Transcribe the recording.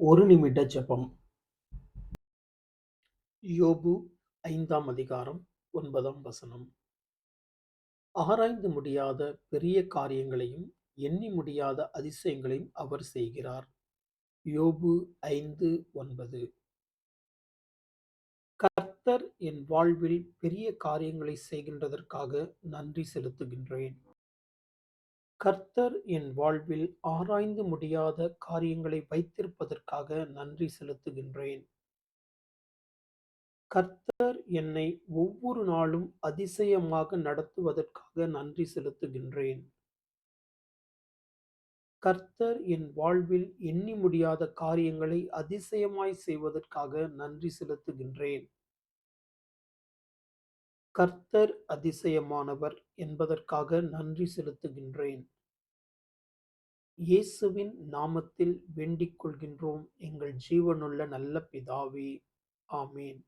ஒரு நிமிட ஜெபம். யோபு ஐந்தாம் அதிகாரம் ஒன்பதாம் வசனம். ஆராய்ந்து முடியாத பெரிய காரியங்களையும் எண்ணி முடியாத அதிசயங்களையும் அவர் செய்கிறார். யோபு ஐந்து ஒன்பது. கர்த்தர் என் வாழ்வில் பெரிய காரியங்களை செய்கின்றதற்காக நன்றி செலுத்துகின்றேன். கர்த்தர் என் வாழ்வில் ஆராய்ந்து முடியாத காரியங்களை வைத்திருப்பதற்காக நன்றி செலுத்துகின்றேன். கர்த்தர் என்னை ஒவ்வொரு நாளும் அதிசயமாக நடத்துவதற்காக நன்றி செலுத்துகின்றேன். கர்த்தர் என் வாழ்வில் எண்ணி முடியாத காரியங்களை அதிசயமாய் செய்வதற்காக நன்றி செலுத்துகின்றேன். கர்த்தர் அதிசயமானவர் என்பதற்காக நன்றி செலுத்துகின்றேன். இயேசுவின் நாமத்தில் வேண்டிக் கொள்கின்றோம் எங்கள் ஜீவனுள்ள நல்ல பிதாவே. ஆமேன்.